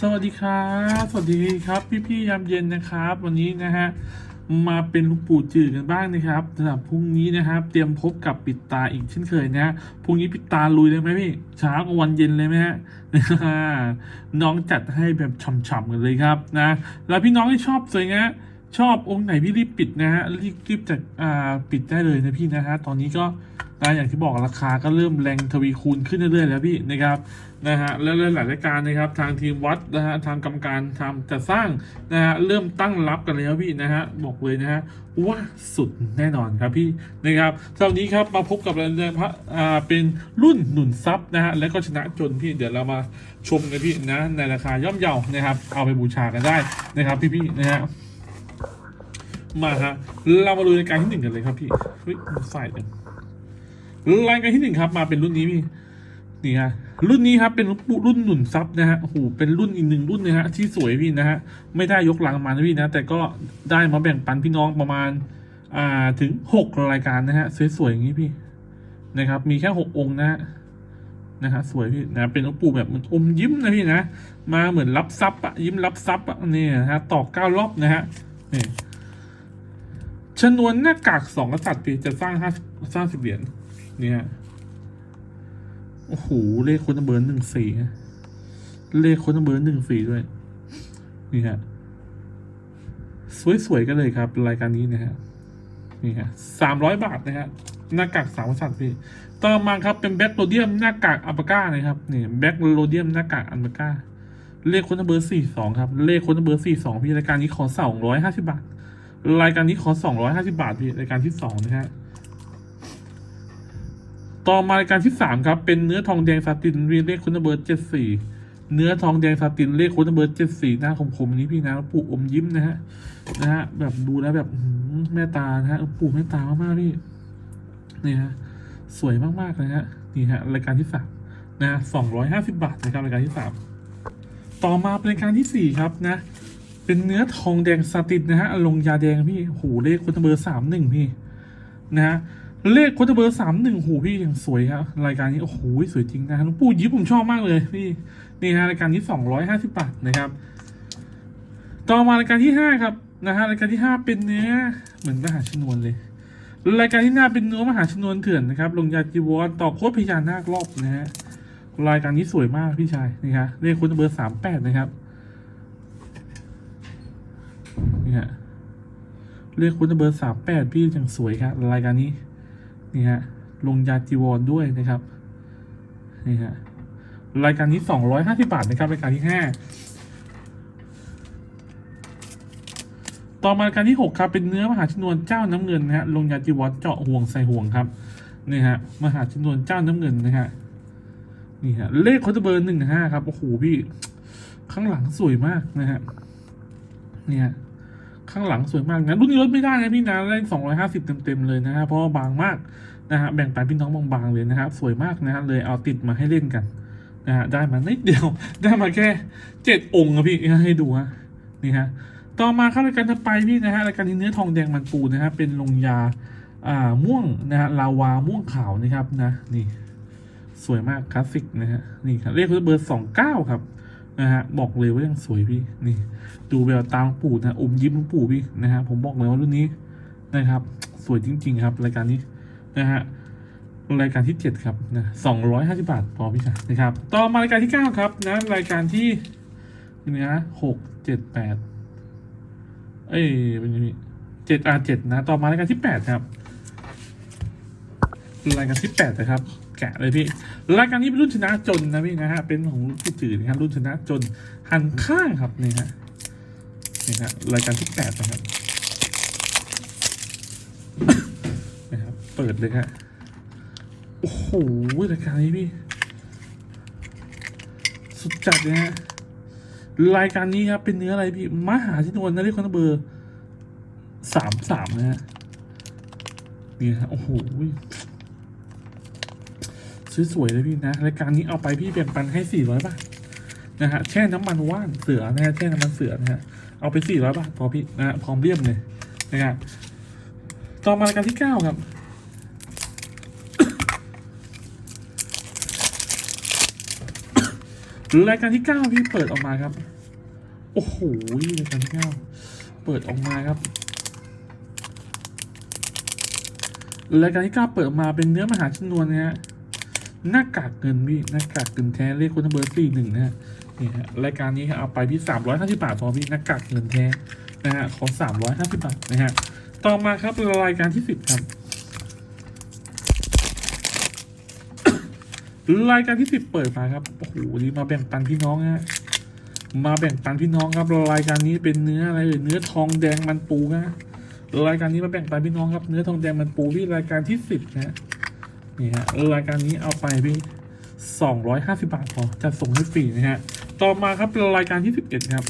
สวัสดีครับ สวัสดีครับพี่พี่ๆยามเย็นนะครับ วันนี้นะฮะมาเป็นลูกปู่จืดกันบ้างนะครับสำหรับพรุ่งนี้นะครับ เตรียมพบกับปิดตาอีกเช่นเคยนะฮะพรุ่งนี้ปิดตาลุยเลยไหมพี่เช้ากับวันเย็นเลยไหมฮะน้องจัดให้แบบฉ่ำๆกันเลยครับนะ แล้วพี่น้องที่ชอบสวยงะ ชอบองค์ไหนพี่รีบปิดนะฮะรีบรีบจัดอ่าปิดได้เลยนะพี่นะฮะตอนนี้ก็นะอย่างที่บอกราคาก็เริ่มแรงทวีคูณขึ้นเรื่อยๆแล้วพี่นะครับนะฮะและหลายรายการนะครับ ทางทีมวัดนะฮะทางกรรมการทำจะสร้างนะฮะเริ่มตั้งรับกันแล้วพี่นะฮะบอกเลยนะฮะว่าสุดแน่นอนครับพี่นะครับสำหรับวันนี้ครับมาพบกับเราในพระอ่าเป็นรุ่นหนุนซับนะฮะและก็ชนะจนพี่เดี๋ยวเรามาชมกันพี่นะในราคาย่อมเยานะครับ เอาไปบูชากันได้นะครับพี่ๆนะฮะ มาฮะ เรามาดูรายการที่หนึ่งกันเลยครับพี่ เฮ้ยใส่จังรายการที่หนึ่งครับ มาเป็นรุ่นนี้พี่ นี่ฮะ รุ่นนี้ครับเป็นรุ่นหนุนซับนะฮะ โอ้โห เป็นรุ่นอีกหนึ่งรุ่นนะฮะที่สวยพี่นะฮะ ไม่ได้ยกลังมานะพี่นะ แต่ก็ได้มาแบ่งปันพี่น้องประมาณ อ่า ถึงหกรายการนะฮะ สวยๆอย่างนี้พี่ นะครับ มีแค่หกองค์นะฮะนะฮะสวยพี่นะเป็นองค์ปู่แบบเหมือนอมยิ้มนะพี่นะ มาเหมือนรับซับอะยิ้มรับซับอะนี่นะฮะตอกเก้ารอบนะฮะนี่ ชนวนหน้ากากสองกษัตริย์พี่จะสร้างห้าสร้างสิบเหรียญเนี่ยโอ้โหเลขคนเบอร์หนึ่งสี่เลขคนเบอร์หนึ่งสี่ด้วย นี่ฮะสวยๆกันเลยครับ รายการนี้นะฮะนี่ฮะสามร้อยบาทนะฮะหน้ากากสามสัตว์พี่ต่อมาครับเป็นแบ็คโรเดียมหน้ากากอัลปาก้านะครับนี่แบ็คโรเดียมหน้ากากอัลปาก้าเลขคนเบอร์สี่สองครับ เลขคนเบอร์สี่สองพี่รายการนี้ขอสองร้อยห้าสิบบาท รายการนี้ขอสองร้อยห้าสิบาทพี่รายการที่สองนะฮะต่อมารายการที่สามครับ เป็นเนื้อทองแดงซาตินเลขคุณเบอร์เจ็ดสี่เนื้อทองแดงซาตินเลขคุณเบอร์เจ็ดสี่หน้าคมๆนี้พี่นะปู่อมยิ้มนะฮะนะฮะแบบดูแล้วแบบหือแม่ตานะฮะปู่แม่ตามากๆพี่นี่ฮะสวยมากๆเลยฮะนี่ฮะรายการที่สามนะสองร้อยห้าสิบาทนะครับรายการที่สามต่อมาเป็นรายการที่สี่ครับนะ เป็นเนื้อทองแดงซาตินนะฮะลงยาแดงพี่โอ้โหเลขคุณเบอร์สามหนึ่งพี่ นะฮะเลขควอเตอร์เบอร์สามหนึ่งหูพี่อยังสวยครับรายการนี้โอ้โหสวยจริงนะฮะหลวงปู่ยิ้มผมชอบมากเลยพี่นี่ฮะรายการนี้สองร้อยห้าสิบบาทนะครับ ต่อมารายการที่ห้าครับนะฮะรายการที่ห้าเป็นเนื้อเหมือนมหาชนวนเลยรายการที่หน้าเป็นเนื้อมหาชนวนเถื่อนนะครับ ลงยาจีวรต่อโคตรพญานาครอบนะฮะรายการนี้สวยมากพี่ชายนี่ฮะเลขควอเตอร์เบอร์สามแปดนะครับนี่ฮะ เลขคุณเบอร์สามแปดพี่อยังสวยครับรายการนี้นี่ฮะลงยาจีวรด้วยนะครับนี่ฮะรายการนี้สองร้อยห้าสิบาทนะครับรายการที่ห้าต่อมารายการที่หกครับเป็นเนื้อมหาชนวนเจ้าน้ำเงินนะฮะลงยาจีวรเจาะห่วงใส่ห่วงครับนี่ฮะมหาชนวนเจ้าน้ำเงินนะฮะนี่ฮะเลขคอนเบอร์หนึ่งห้าครับโอ้โหพี่ ข้างหลังสวยมากนะฮะนี่ฮะ ข้างหลังสวยมากนะรุ่นนี้ลดไม่ได้นะพี่นะได้สองร้อยห้าสิบเต็มๆเลยนะฮะเพราะว่าบางมากนะฮะแบ่งปันพี่น้องบางๆเลยนะครับสวยมากนะฮะเลยเอาติดมาให้เล่นกันนะฮะได้มานิดเดียวได้มาแค่เจ็ดองค์อะพี่ให้ดูฮะนี่ฮะต่อมาเข้ารายการถัดไปพี่นะฮะรายการนี้เนื้อทองแดงมันปูนะฮะเป็นลงยาอ่าม่วงนะฮะลาวาม่วงขาวนะครับนะนี่ สวยมากคลาสสิกนะฮะนี่ครับเลขเบอร์สองเก้าครับ นะฮะบอกเลยว่ายังสวยพี่นี่ ดูแววตาลวงปู่นะอมยิ้มหลวงปู่พี่นะฮะผมบอกเลยว่ารุ่นนี้นะครับ สวยจริง ๆ ครับรายการนี้นะฮะรายการที่เจ็ดครับนะสองร้อยห้าสิบาทพอพี่ชายนะครับ ต่อมารายการที่เก้าครับนะรายการที่นี่นะหกเจ็ดแปดเอ้ยเป็นยังไงเจ็ดอาเจ็ดนะ ต่อมารายการที่แปดครับ รายการที่แปดนะครับ แกะเลยพี่รายการนี้เป็นรุ่นชนะจนนะพี่นะฮะเป็นของผู้ถือนะครับรุ่นชนะจนหันข้างครับนี่ฮะนี่ฮะรายการที่แปดนะครับนะครับเปิดเลยฮะโอ้โหรายการนี้พี่สุดจัดเลยฮะรายการนี้ครับเป็นเนื้ออะไรพี่มหาชนวนนะเรียกคนเบอร์สามสามนะฮะนี่ฮะโอ้โห สวยๆเลยพี่นะรายการนี้เอาไปพี่แบ่งปันให้สี่ร้อยบาทนะฮะแช่น้ำมันว่านเสือนะฮะแช่น้ำมันเสือนะฮะเอาไปสี่ร้อยบาทพอพี่นะฮะพร้อมเลี่ยมเลยนะฮะต่อมารายการที่เก้าครับรายการที่เก้าพี่เปิดออกมาครับ โอ้โหรายการที่เก้าเปิดออกมาครับรายการที่เก้าเปิดออกมาเป็นเนื้อมหาชนวนนะฮะ หน้ากากเงินพี่หน้ากากเงินแท้เลขคนเบอร์สี่หนึ่งนะฮะนี่ฮะรายการนี้เอาไปพี่สามร้อยห้าสิบบาทพอพี่หน้ากากเงินแท้นะฮะของสามร้อยห้าสิบบาทนะฮะต่อมาครับรายการที่สิบครับรายการที่สิบเปิดมาครับโอ้โหนี่มาแบ่งปันพี่น้องฮะมาแบ่งปันพี่น้องครับรายการนี้เป็นเนื้ออะไรเอ่ยเนื้อทองแดงมันปูนะรายการนี้มาแบ่งปันพี่น้องครับ เนื้อทองแดงมันปูที่รายการที่สิบนะ นี่ฮะรายการนี้เอาไปพี่สองร้อยห้าสิบาทพอจะส่งให้ฟรีนะฮะ ต่อมาครับรายการที่สิบเอ็ดครับ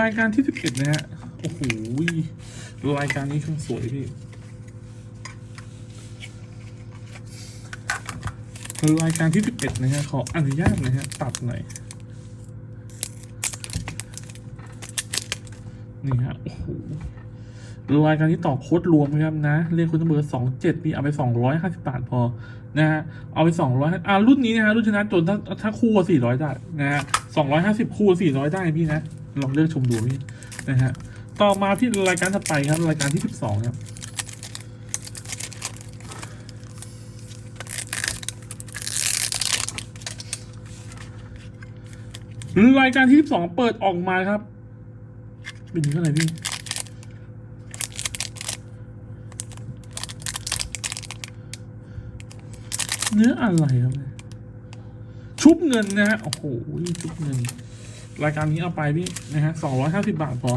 รายการที่สิบเอ็ดนะฮะ โอ้โห รายการนี้ช่างสวยพี่ รายการที่สิบเอ็ดนะฮะ ขออนุญาตนะฮะ ตัดหน่อย นี่ฮะโอ้โหรายการที่ต่อโค้ดรวมนะครับนะเลขคุณเบอร์สองเจ็ดนี่เอาไปสองร้อยห้าสิบบาทพอนะฮะเอาไปสองร้อยอ่ารุ่นนี้นะฮะรุ่นชนะจนถ้าถ้าคู่ก็สี่ร้อยได้นะฮะสองร้อยห้าสิบคู่สี่ร้อยได้พี่นะลองเลือกชมดูพี่นะฮะต่อมาที่รายการถัดไปครับรายการที่สิบสองครับรายการที่สิบสองเปิดออกมาครับ เป็นเท่าไหร่พี่เนื้ออะไรครับเนี่ยชุบเงินนะฮะ โอ้โห ชุบเงิน รายการนี้เอาไปพี่นะฮะสองร้อยห้าสิบาทพอ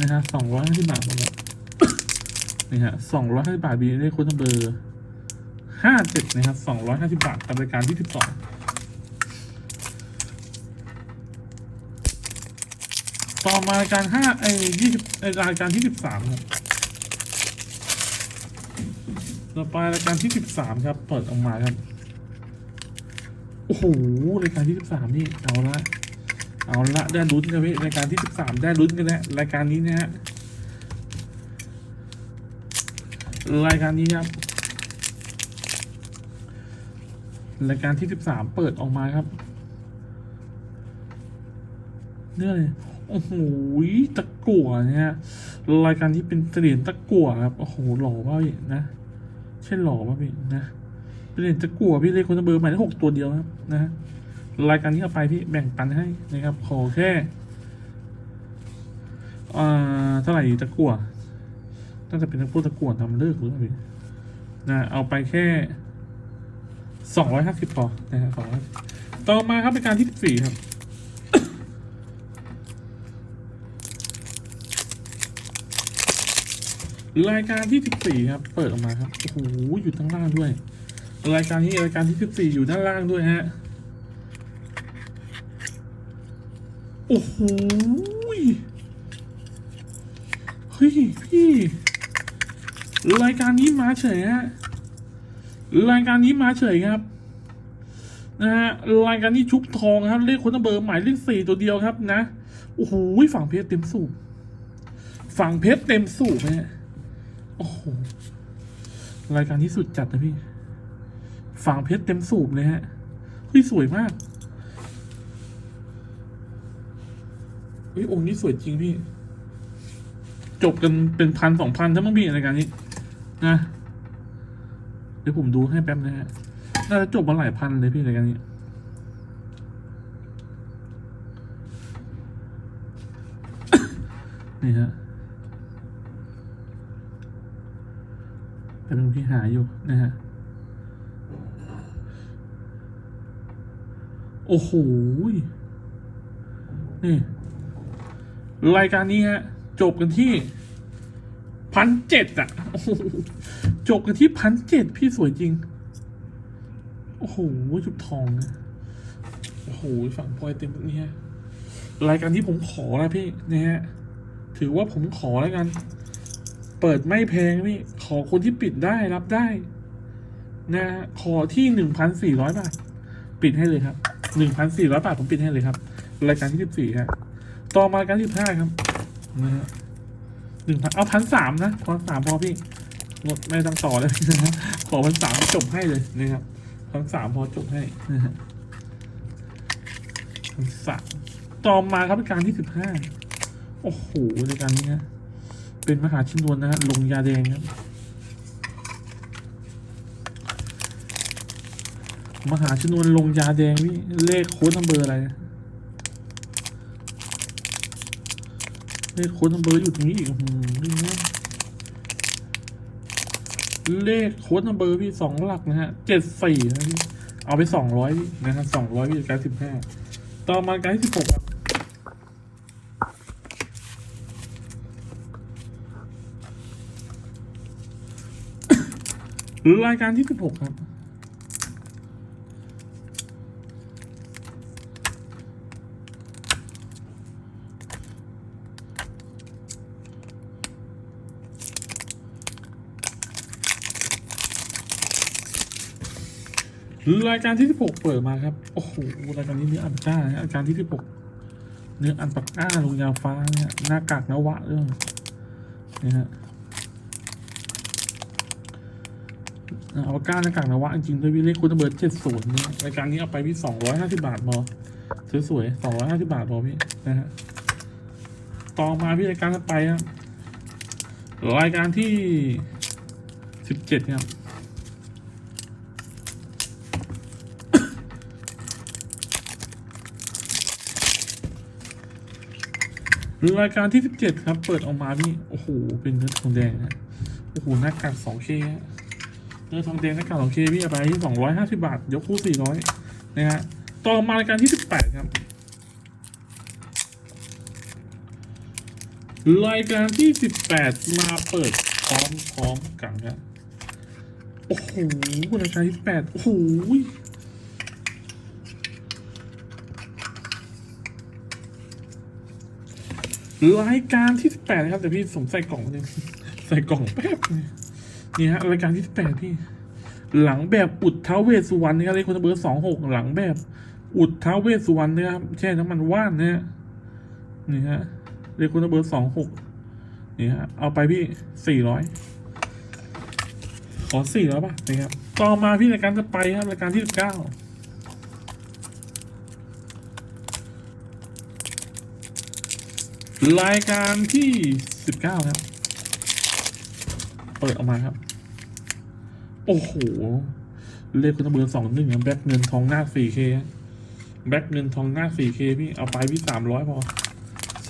นะฮะสองร้อยห้าสิบาทพอนี่ฮะสองร้อยห้าสิบาทบีได้โค้ดเบอร์ห้าเจ็ดนะครับสองร้อยห้าสิบาทกับรายการที่สิบสอง ต่อมารายการห้าไอ้ยี่สิบไอ้รายการที่สิบสามครับต่อไปรายการที่สิบสามครับ เปิดออกมาครับ โอ้โหรายการที่สิบสามนี่เอาละเอาละได้ลุ้นกันพี่รายการที่สิบสามได้ลุ้นกันแล้วรายการนี้นะฮะรายการนี้ครับรายการที่สิบสามเปิดออกมาครับ เนื้อเลยโอ้โหตะกั่วเนี่ยฮะรายการนี้เป็นเหรียญตะกั่วครับ โอ้โห หล่อป่ะพี่นะ ใช่หล่อป่ะพี่นะ เป็นเหรียญตะกั่วพี่เลขคนเบอร์หมายเลขหกตัวเดียวครับ นะ รายการนี้เอาไปพี่แบ่งปันให้นะครับ ขอแค่อ่าเท่าไหร่ตะกั่วน่าจะเป็นพวกตะกั่วทำเลิกหรือเปล่าพี่นะ เอาไปแค่สองร้อยห้าสิบพอนะครับสองร้อยต่อมาครับเป็นการที่สิบสี่ครับ รายการที่สิบสี่ครับ เปิดออกมาครับ โอ้โห อยู่ข้างล่างด้วย รายการนี้รายการที่สิบสี่อยู่ด้านล่างด้วยฮะ โอ้โห เฮ้ยพี่ รายการนี้มาเฉยฮะ รายการนี้มาเฉยครับนะฮะรายการนี้ชุบทองครับ เลขคนเบอร์หมายเลขสี่ตัวเดียวครับนะ โอ้โหฝั่งเพชรเต็มสูบฝั่งเพชรเต็มสูบนะฮะ โอ้โหรายการที่สุดจัดนะพี่ ฝั่งเพชรเต็มสูบเลยฮะเฮ้ยสวยมากเฮ้ยองค์นี้สวยจริงพี่ จบกันเป็นพันสองพันถ้ามั้งพี่รายการนี้ นะ เดี๋ยวผมดูให้แป๊บนะฮะน่าจะจบมาหลายพันเลยพี่รายการนี้นี่ฮะ แต่ เป็นพี่หาอยู่นะฮะ โอ้โห นี่ รายการนี้ฮะ จบกันที่พันเจ็ดอะ จบกันที่พันเจ็ดพี่สวยจริง โอ้โห จุดทอง โอ้โห ฝั่งพลอยเต็มนี่ฮะ รายการที่ผมขอแล้วพี่นะฮะ ถือว่าผมขอแล้วกัน เปิดไม่แพงพี่ ขอคนที่ปิดได้รับได้ นะขอที่หนึ่งพันสี่ร้อยบาท ปิดให้เลยครับหนึ่งพันสี่ร้อยบาทผมปิดให้เลยครับ รายการที่สิบสี่ครับต่อมาการที่สิบห้าครับนะฮะหนึ่งพันเอาพันสามนะพันสามพอพี่งดไม่ต้องต่อเลยนะขอพันสามจบให้เลยนะครับพันสามพอจบให้นะฮะพันสามต่อมาครับการที่สิบห้าโอ้โหรายการนี้นะ เป็นมหาชินวนนะฮะลงยาแดงครับมหาชนวนลงยาแดงพี่เลขโค้ดนัมเบอร์อะไร เลขโค้ดนัมเบอร์อยู่ตรงนี้อีกอืมเลขโค้ดนัมเบอร์พี่สองหลักนะฮะเจ็ดสี่นะพี่เอาไปสองร้อยนะฮะสองร้อยพี่กาสิบห้าต่อมาการที่สิบหกครับ หรือรายการที่สิบหกครับ รายการที่16เปิดมาครับ โอ้โห รายการนี้เนื้ออันก้านะรายการที่16เนื้ออันปักก้าลงยาฟ้าเนี่ยหน้ากากนวะเรื่องนี่ฮะ เอาก้าหน้ากากนวะจริงๆด้วยวิเลขคุณเบิร์เจ็ดศูนย์เนี่ยรายการนี้เอาไปพี่สองร้อยห้าสิบาทพอสวยๆสองร้อยห้าสิบาทพอพี่นะฮะต่อมาพี่รายการต่อไปครับรายการที่สิบเจ็ดครับรายการที่17ครับ เปิดออกมาพี่ โอ้โห เป็นเนื้อทองแดงนะโอ้โหหน้ากาก 2K ฮะ เนื้อทองแดงหน้ากาก 2K พี่เอาไปที่250บาท ยกคู่400นะฮะต่อมารายการที่18ครับ รายการที่18มาเปิดพร้อมพร้อมๆกันครับโอ้โหรายการที่18โอ้โหรายการที่18นะครับแต่พี่สมใส่กล่องนึงใส่กล่องแป๊บนึง นี่ฮะรายการที่18พี่ หลังแบบอุดท้าเวสสุวรรณนะครับเลขคนเบอร์สองหกหลังแบบ อุดท้าเวสสุวรรณนะครับแช่น้ำมันว่านนะฮะนี่ฮะเลขคนเบอร์สองหกนี่ฮะเอาไปพี่สี่ร้อยขอสี่ร้อยป่ะนะครับต่อมาพี่รายการจะไปครับรายการที่สิบเก้ารายการที่สิบเก้าครับ เปิดออกมาครับ โอ้โห เลขคุณเบอร์สองหนึ่งแบ็คเงินทองหน้า 4K แบ็คเงินทองหน้า 4K พี่เอาไปพี่สามร้อยพอ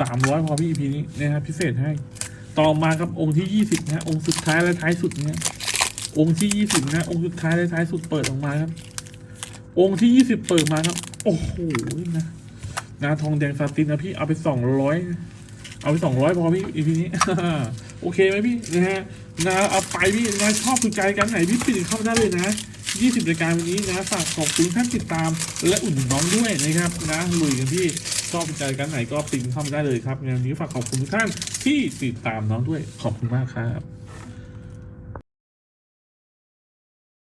สามร้อยพอพี่ EP นี้นะครับพิเศษให้ ต่อมาครับองค์ที่ยี่สิบนะองค์สุดท้ายและท้ายสุดเนี่ยองค์ที่ยี่สิบนะ องค์สุดท้ายและท้ายสุดเปิดออกมาครับ องค์ที่ยี่สิบเปิดมาครับ โอ้โหนะนาทองแดงซาตินนะพี่เอาไปสองร้อย เอาไปสองร้อยพอพี่อีพีนี้ โอเคไหมพี่นะฮะนะเอาไปพี่นะชอบถูกใจกันไหนพี่ปิดเข้ามาได้เลยนะยี่สิบรายการวันนี้นะฝากขอบคุณท่านติดตาม และอุ่นน้องด้วยนะครับนะลุยกันพี่ชอบถูกใจกันไหนก็ปิดเข้ามาได้เลยครับงานนี้ฝากขอบคุณท่านที่ติดตามน้องด้วยขอบคุณมากครับ